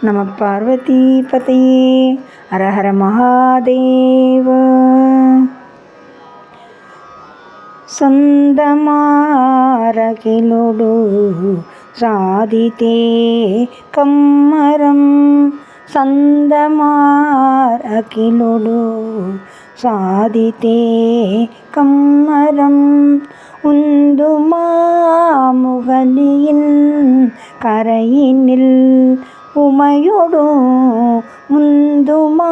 നമ പാർവതീപതയേ ഹര ഹര മഹാദേവ സ്വന്തമാരകിലുടു സാധിതേ കമ്മരം സന്തമാരകിലുടു സാധിതേ കമ്മരം ഉന്തുമാമുകളിയിൻ കരയിനിൽ உமையொடு முந்துமாமுகல்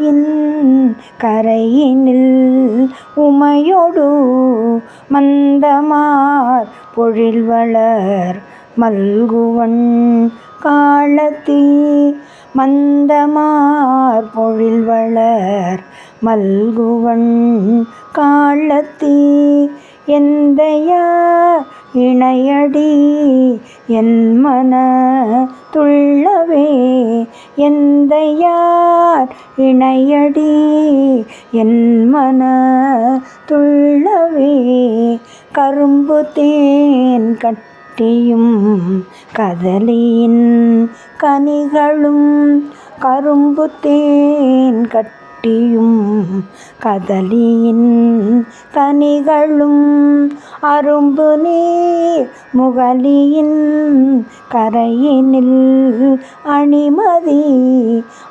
இன் கரையினில் உமையொடு மந்தமார் பொழில்வளர் மல்குவன் காலத்தி மந்தமார் பொழில்வளர் மல்குவன் காலத்தி எந்தையா இணையடி என் மன துள்ளவே எந்தையார் இணையடி என் துள்ளவே கரும்பு தேன் கட்டியும் கதலியின் கனிகளும் கரும்பு தேன் கட்டி கட்டியும் கதலியின் கனிகளும் அரும்பு நீர் முகலியின் கரையினில் அணிமதி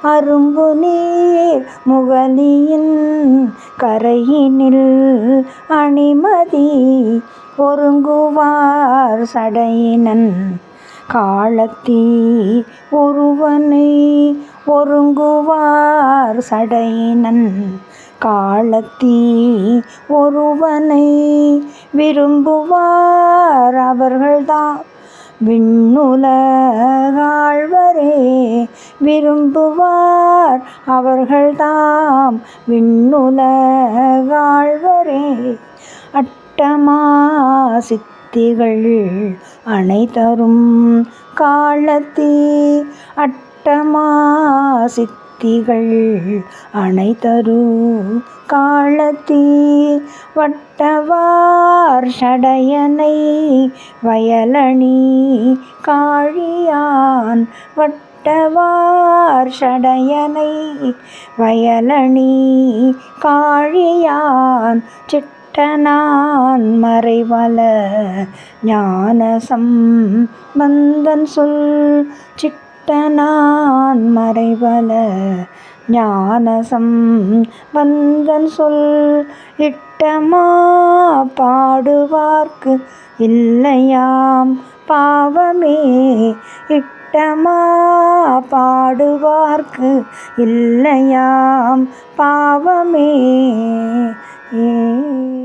அரும்பு நீர் முகலியின் கரையினில் அணிமதி ஒருங்குவார் சடையினன் காலத்தீ ஒருவனை ஒருங்குவார் சடையினன். காலத்தீ ஒருவனை விரும்புவார் அவர்கள்தான். விண்ணுலகாழ்வரே விரும்புவார் அவர்கள்தாம். விண்ணுலகாழ்வரே அட்டமா சக்திகள் அனைத்தரும் காலத்தே அட்டமா சித்திகள் அனைத்தரு காலத்தீ வட்டவார் சடையனை வயலணி காழியான் வட்ட வட்டவார் சடையனை வயலணி காழியான் சிட் நான் மறைவல ஞானசம் பந்தன் சொல் சிட்டனான் மறைவல ஞானசம் பந்தன் சொல் இட்டமா பாடுவார்க்கு இல்லையாம் பாவமே இட்டமா பாடுவார்க்கு இல்லையாம் பாவமே ஏ